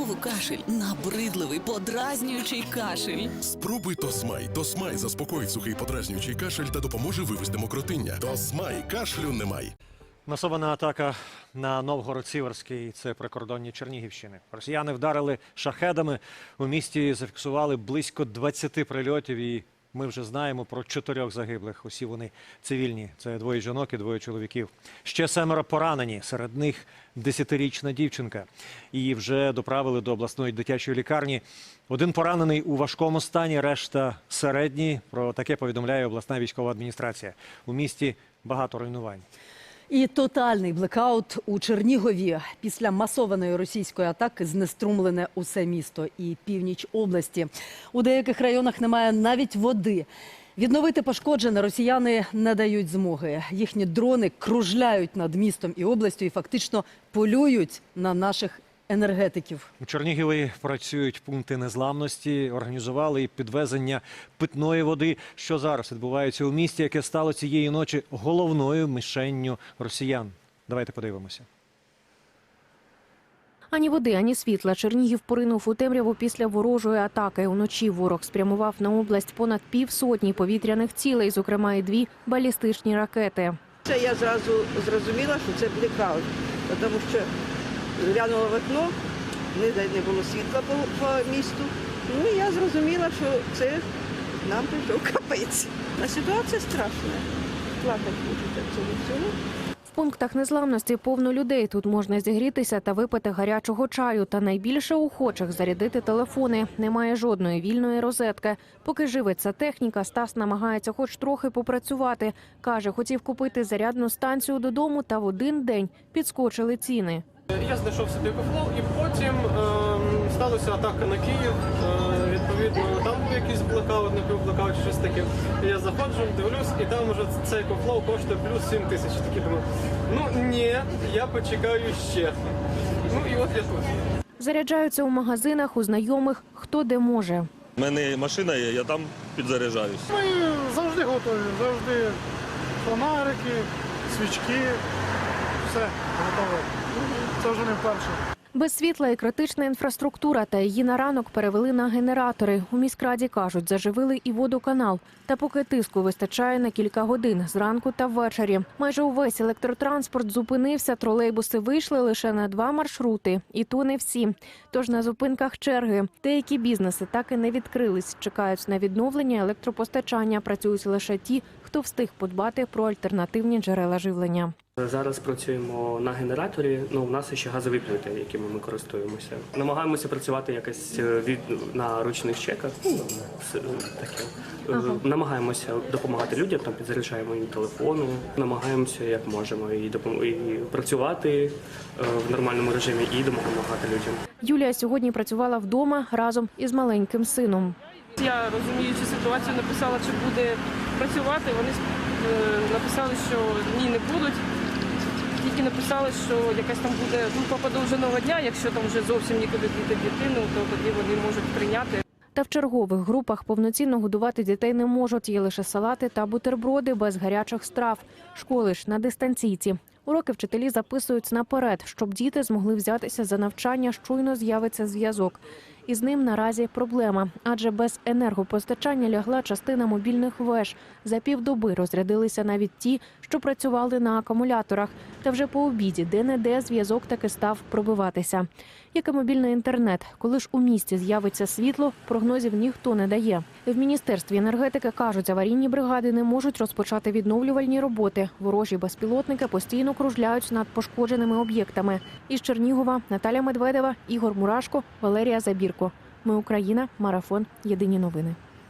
знову кашель, набридливий, подразнюючий кашель. Спробуй Тосмай. Тосмай заспокоїть сухий подразнюючий кашель та допоможе вивести мокротиння. Тосмай кашлю немає. Масована атака на Новгород-Сіверський, це прикордонні Чернігівщини. Росіяни вдарили шахедами. У місті зафіксували близько 20 прильотів. І ми вже знаємо про чотирьох загиблих. Усі вони цивільні. Це двоє жінок і двоє чоловіків. Ще семеро поранені. Серед них десятирічна дівчинка. Її вже доправили до обласної дитячої лікарні. Один поранений у важкому стані, решта середні. Про таке повідомляє обласна військова адміністрація. У місті багато руйнувань. І тотальний блекаут у Чернігові після масованої російської атаки знеструмлене усе місто і північ області. У деяких районах немає навіть води. Відновити пошкоджене росіяни не дають змоги. Їхні дрони кружляють над містом і областю і фактично полюють на наших енергетиків. У Чернігові працюють пункти незламності, організували і підвезення питної води. Що зараз відбувається у місті, яке стало цієї ночі головною мішенню росіян. Давайте подивимося. Ані води, ані світла. Чернігів поринув у темряву після ворожої атаки. Уночі ворог спрямував на область понад півсотні повітряних цілей, зокрема і дві балістичні ракети. Це я зразу зрозуміла, що це блекаут, тому що глянула в окно, не було світла по, місту. Ну і я зрозуміла, що це нам прийшов капець. А ситуація страшна. Плакати хочеться цього всього. В пунктах незламності повно людей. Тут можна зігрітися та випити гарячого чаю. Та найбільше охочих зарядити телефони. Немає жодної вільної розетки. Поки живиться техніка, Стас намагається хоч трохи попрацювати. Каже, хотів купити зарядну станцію додому, та в один день підскочили ціни. Я знайшов собі кофлов і потім ем, сталася атака на Київ. Е, відповідно, там був якийсь блокаут, напівблокаут, чи щось таке. Я заходжу, дивлюсь, і там вже цей кофлов коштує плюс 7 тисяч. Такі думаю, ну ні, я почекаю ще. Ну і от я тут. Заряджаються у магазинах, у знайомих, хто де може. У мене машина є, я там підзаряджаюсь. Ми завжди готові, завжди фонарики, свічки, все. Це вже не вперше. Без світла і критична інфраструктура та її на ранок перевели на генератори. У міськраді кажуть, заживили і водоканал. Та поки тиску вистачає на кілька годин зранку та ввечері. Майже увесь електротранспорт зупинився. Тролейбуси вийшли лише на два маршрути, і то не всі. Тож на зупинках черги. Деякі бізнеси так і не відкрились. Чекають на відновлення електропостачання. Працюють лише ті, хто встиг подбати про альтернативні джерела живлення. Зараз працюємо на генераторі. Ну, у нас ще газові плити, якими ми користуємося. Намагаємося працювати якось е, від на ручних чеках. Ну, таке. Е, Намагаємося допомагати людям, там підзаряджаємо їм телефони, намагаємося як можемо і допом... і працювати е, в нормальному режимі і допомагати людям. Юлія сьогодні працювала вдома разом із маленьким сином. Я розуміючи ситуацію, написала, чи буде працювати. Вони е, написали, що ні, не будуть. Тільки написали, що якась там буде група подовженого дня. Якщо там вже зовсім нікуди діти дитину, то тоді вони можуть прийняти. Та в чергових групах повноцінно годувати дітей не можуть. Є лише салати та бутерброди без гарячих страв. Школи ж на дистанційці. Уроки вчителі записують наперед, щоб діти змогли взятися за навчання, щойно з'явиться зв'язок. І з ним наразі проблема, адже без енергопостачання лягла частина мобільних веж. За півдоби розрядилися навіть ті, що працювали на акумуляторах. Та вже по обіді, де-не-де зв'язок таки став пробиватися. Як і мобільний інтернет, коли ж у місті з'явиться світло, прогнозів ніхто не дає. В міністерстві енергетики кажуть, аварійні бригади не можуть розпочати відновлювальні роботи. Ворожі безпілотники постійно кружляють над пошкодженими об'єктами. Із Чернігова Наталя Медведева, Ігор Мурашко, Валерія Забірко. Ми Україна. Марафон. Єдині новини.